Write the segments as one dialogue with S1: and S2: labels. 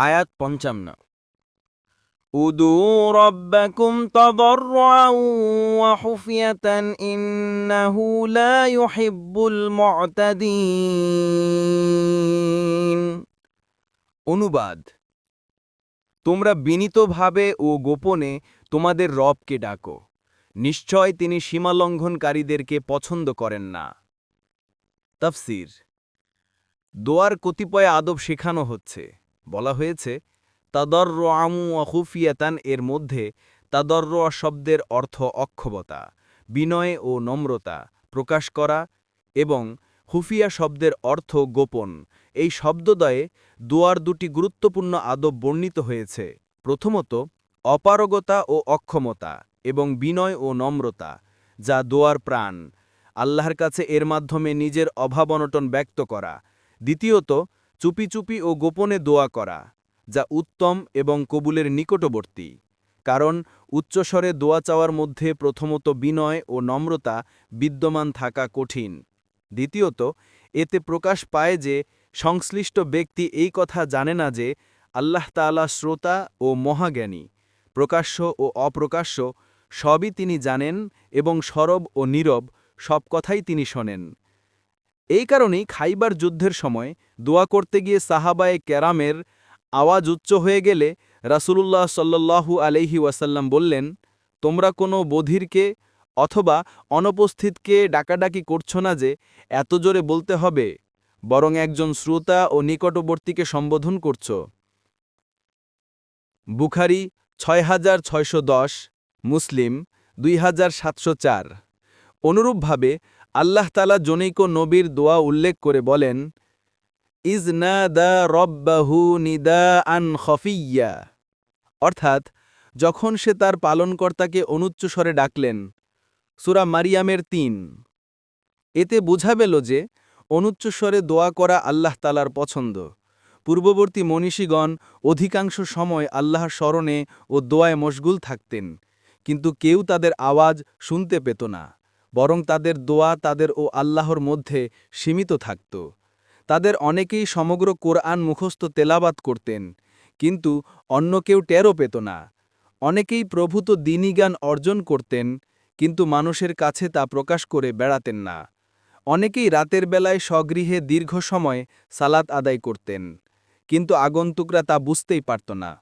S1: আয়াত পঞ্চান্ন। উদু রব্বাকুম খুফিয়াতান ইন্নাহু লা ইউহিব্বুল মু'তাদিন। অনুবাদ, তোমরা বিনীতভাবে ও গোপনে তোমাদের রবকে ডাকো। নিশ্চয় তিনি সীমালঙ্ঘনকারীদেরকে পছন্দ করেন না। তফসির, দোয়ার কতিপয় আদব শেখানো হচ্ছে। বলা হয়েছে তাদর আমু অহুফিয়াতান এর মধ্যে তাদর শব্দের অর্থ অক্ষমতা বিনয় ও নম্রতা প্রকাশ করা এবং হুফিয়া শব্দের অর্থ গোপন। এই শব্দদয়ে দোয়ার দুটি গুরুত্বপূর্ণ আদব বর্ণিত হয়েছে। প্রথমত, অপারগতা ও অক্ষমতা এবং বিনয় ও নম্রতা, যা দোয়ার প্রাণ, আল্লাহর কাছে এর মাধ্যমে নিজের অভাব অনটন ব্যক্ত করা। দ্বিতীয়ত চুপি চুপি ও গোপনে দোয়া করা, যা উত্তম এবং কবুলের নিকটবর্তী। কারণ উচ্চস্বরে দোয়া চাওয়ার মধ্যে প্রথমত বিনয় ও নম্রতা বিদ্যমান থাকা কঠিন। দ্বিতীয়ত, এতে প্রকাশ পায় যে সংশ্লিষ্ট ব্যক্তি এই কথা জানে না যে আল্লাহ তাআলা শ্রোতা ও মহাজ্ঞানী, প্রকাশ্য ও অপ্রকাশ্য, সবই তিনি জানেন এবং সরব ও নীরব, সব কথাই তিনি শোনেন। এই কারণেই খাইবার যুদ্ধের সময় দোয়া করতে গিয়ে সাহাবায়ে ক্যারামের আওয়াজ উচ্চ হয়ে গেলে রাসূলুল্লাহ সাল্লাল্লাহু আলাইহি ওয়াসাল্লাম বললেন, তোমরা কোনো বধিরকে অথবা অনুপস্থিতকে ডাকাডাকি করছ না যে এত জোরে বলতে হবে, বরং একজন শ্রোতা ও নিকটবর্তীকে সম্বোধন করছ? বুখারি ছয় হাজার ছয়শো দশ, মুসলিম দুই হাজার সাতশো চার। অনুরূপভাবে আল্লাহ তালা জনৈক নবীর দোয়া উল্লেখ করে বলেন, ইজ না দা রব্বাহু নিদা আন খফিয়া অর্থাৎ, যখন সে তার পালনকর্তাকে অনুচ্চস্বরে ডাকলেন, সুরা মারিয়ামের তিন। এতে বোঝা গেল যে, অনুচ্চস্বরে দোয়া করা আল্লাহ তালার পছন্দ। পূর্ববর্তী মনীষীগণ অধিকাংশ সময় আল্লাহর স্মরণে ও দোয়ায় মশগুল থাকতেন, কিন্তু কেউ তাদের আওয়াজ শুনতে পেত না। বরং তাদের দোয়া তাদের ও আল্লাহর মধ্যে সীমিত থাকত। তাদের অনেকেই সমগ্র কোরআন মুখস্থ তেলাবাত করতেন, কিন্তু অন্য কেউ টেরও পেত না। অনেকেই প্রভূত দিনীজ্ঞান অর্জন করতেন, কিন্তু মানুষের কাছে তা প্রকাশ করে বেড়াতেন না। অনেকেই রাতের বেলায় স্বগৃহে দীর্ঘ সময় সালাত আদায় করতেন, কিন্তু আগন্তুকরা তা বুঝতেই পারত না।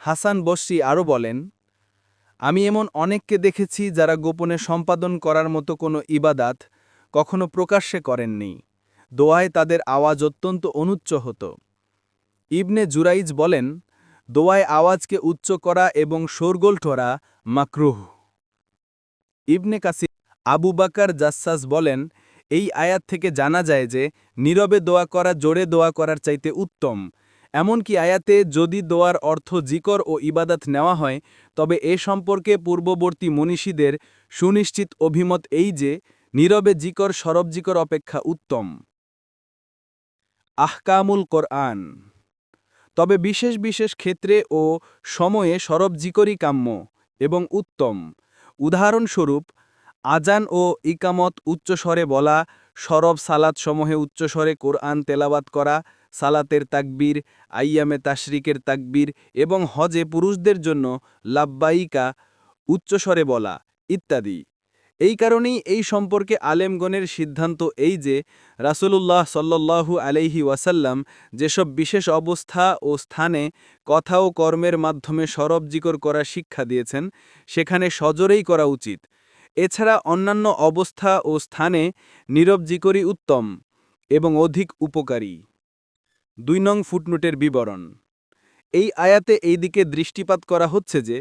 S1: হাসান বসরি আরও বলেন আমি এমন অনেককে দেখেছি যারা গোপনে সম্পাদন করার মতো কোনো ইবাদাত কখনো প্রকাশ্যে করেননি। দোয়ায় তাদের আওয়াজ অত্যন্ত অনুচ্চ হতো। ইবনে জুরাইজ বলেন, দোয়ায় আওয়াজকে উচ্চ করা এবং শোরগোল ঠোরা মাকরুহ। ইবনে কাসি আবু বাকার জাসাস বলেন, এই আয়াত থেকে জানা যায় যে নীরবে দোয়া করা, জোরে দোয়া করার চাইতে উত্তম। এমনকি আয়াতে যদি দোয়ার অর্থ জিকর ও ইবাদত নেওয়া হয়, তবে এ সম্পর্কে পূর্ববর্তী মনীষীদের সুনিশ্চিত অভিমত এই যে, নীরবে জিকর সরব জিকর অপেক্ষা উত্তম। আহকামুল কোরআন। তবে বিশেষ বিশেষ ক্ষেত্রে ও সময়ে সরব জিকরই কাম্য এবং উত্তম। উদাহরণস্বরূপ আজান ও ইকামত উচ্চস্বরে বলা, সরব সালাত সমূহে উচ্চস্বরে কোরআন তেলাবাত করা সালাতের তাকবীর, আইয়ামে তাশরিকের তাকবীর এবং হজে পুরুষদের জন্য লাব্বাইকা, উচ্চস্বরে বলা, ইত্যাদি। এই কারণেই এই সম্পর্কে আলেমগণের সিদ্ধান্ত এই যে, রাসূলুল্লাহ সাল্লাল্লাহু আলাইহি ওয়াসাল্লাম যেসব বিশেষ অবস্থা ও স্থানে কথা ও কর্মের মাধ্যমে সরব জিকর করা শিক্ষা দিয়েছেন, সেখানে সজরেই করা উচিত। এছাড়া অন্যান্য অবস্থা ও স্থানে নীরব জিকরই উত্তম এবং অধিক উপকারী। দুই নং ফুটনোটের বিবরণ। এই আয়াতে এই দিকে দৃষ্টিপাত করা হচ্ছে যে,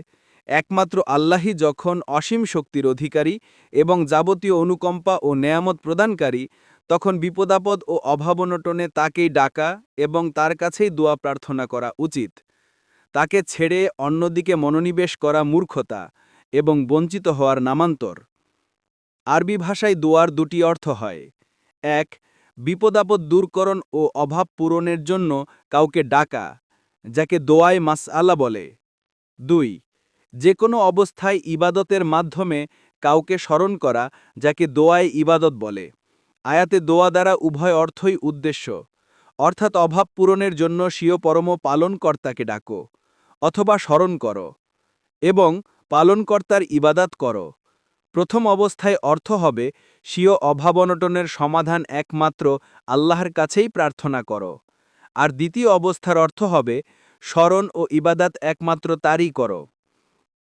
S1: একমাত্র আল্লাহই যখন অসীম শক্তির অধিকারী এবং যাবতীয় অনুকম্পা ও নেয়ামত প্রদানকারী, তখন বিপদাপদ ও অভাবনটনে তাকেই ডাকা এবং তার কাছেই দোয়া প্রার্থনা করা উচিত। তাকে ছেড়ে অন্যদিকে মনোনিবেশ করা মূর্খতা এবং বঞ্চিত হওয়ার নামান্তর। আরবি ভাষায় দোয়ার দুটি অর্থ হয়। এক বিপদাপদ দূরকরণ ও অভাব পূরণের জন্য কাউকে ডাকা, যাকে দোয়ায় মাসআলা বলে। দুই যে কোনো অবস্থায় ইবাদতের মাধ্যমে কাউকে স্মরণ করা, যাকে দোয়ায় ইবাদত বলে। আয়াতে দোয়া দ্বারা উভয় অর্থই উদ্দেশ্য। অর্থাৎ অভাব পূরণের জন্য স্বীয় পরম পালনকর্তাকে ডাকো, অথবা স্মরণ করো, এবং পালনকর্তার ইবাদাত করো। প্রথম অবস্থায় অর্থ হবে, স্বীয় অভাব অনটনের সমাধান একমাত্র আল্লাহর কাছেই প্রার্থনা করো। আর দ্বিতীয় অবস্থার অর্থ হবে, স্মরণ ও ইবাদাত একমাত্র তারই করো।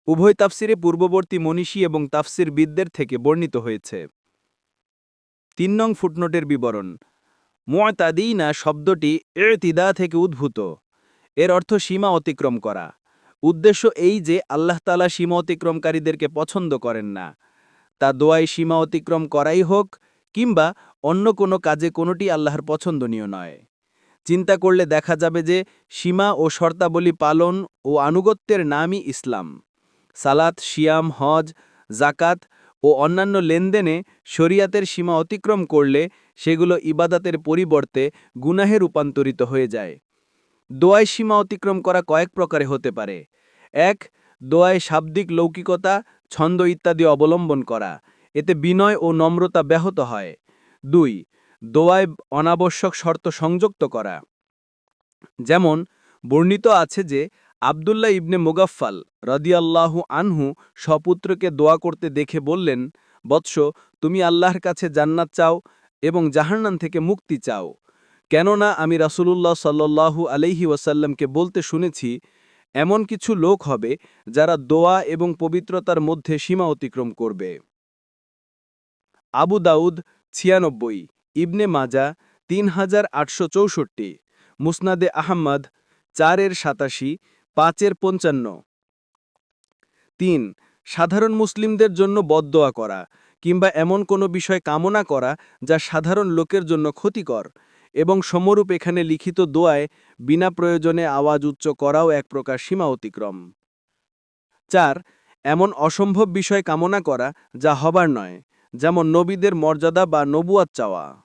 S1: উভয় তাফসিরে পূর্ববর্তী মনীষী এবং তাফসির বিদদের থেকে বর্ণিত হয়েছে। তিন নং ফুটনোটের বিবরণ মুয়াতাদিনা শব্দটি এতিদা থেকে উদ্ভূত। এর অর্থ সীমা অতিক্রম করা। উদ্দেশ্য এই যে, আল্লাহ তালা সীমা অতিক্রমকারীদেরকে পছন্দ করেন না। তা দোয়ায় সীমা অতিক্রম করাই হোক কিংবা অন্য কোনো কাজে কোনোটি আল্লাহর পছন্দনীয় নয়। চিন্তা করলে দেখা যাবে যে সীমা ও শর্তাবলী পালন ও আনুগত্যের নামই ইসলাম। সালাত শিয়াম হজ জাকাত ও অন্যান্য লেনদেনে শরিয়াতের সীমা অতিক্রম করলে সেগুলো ইবাদাতের পরিবর্তে গুনাহে রূপান্তরিত হয়ে যায়। দোয়ায় সীমা অতিক্রম করা কয়েক প্রকারে হতে পারে। এক, দোয়ায় শাব্দিক লৌকিকতা ছন্দ ইত্যাদি অবলম্বন করা। এতে বিনয় ও নম্রতা ব্যাহত হয়। দুই দোয়ায় অনাবশ্যক শর্ত সংযুক্ত করা। যেমন, বর্ণিত আছে যে, আবদুল্লাহ ইবনে মুগাফফাল রদিয়াল্লাহু আনহু স্বপুত্রকে দোয়া করতে দেখে বললেন, বৎস, তুমি আল্লাহর কাছে জান্নাত চাও এবং জাহান্নান থেকে মুক্তি চাও। কেননা আমি রাসূলুল্লাহ সাল্লাল্লাহু আলাইহি ওয়াসাল্লামকে বলতে শুনেছি এমন কিছু লোক হবে যারা দোয়া এবং পবিত্রতার মধ্যে সীমা অতিক্রম করবে। আবু দাউদ ছিয়ানব্বই, ইবনে মাজা তিন হাজার আটশো চৌষট্টি, মুসনাদে আহম্মদ চারের সাতাশি, পাঁচের পঞ্চান্ন। তিন, সাধারণ মুসলিমদের জন্য বদদোয়া করা কিংবা এমন কোনো বিষয় কামনা করা যা সাধারণ লোকের জন্য ক্ষতিকর। এবং সমরূপ এখানে লিখিত দোয়ায় বিনা প্রয়োজনে আওয়াজ উচ্চ করাও এক প্রকার সীমা অতিক্রম। চার, এমন অসম্ভব বিষয় কামনা করা যা হবার নয়, যেমন নবীদের মর্যাদা বা নবুয়াত চাওয়া।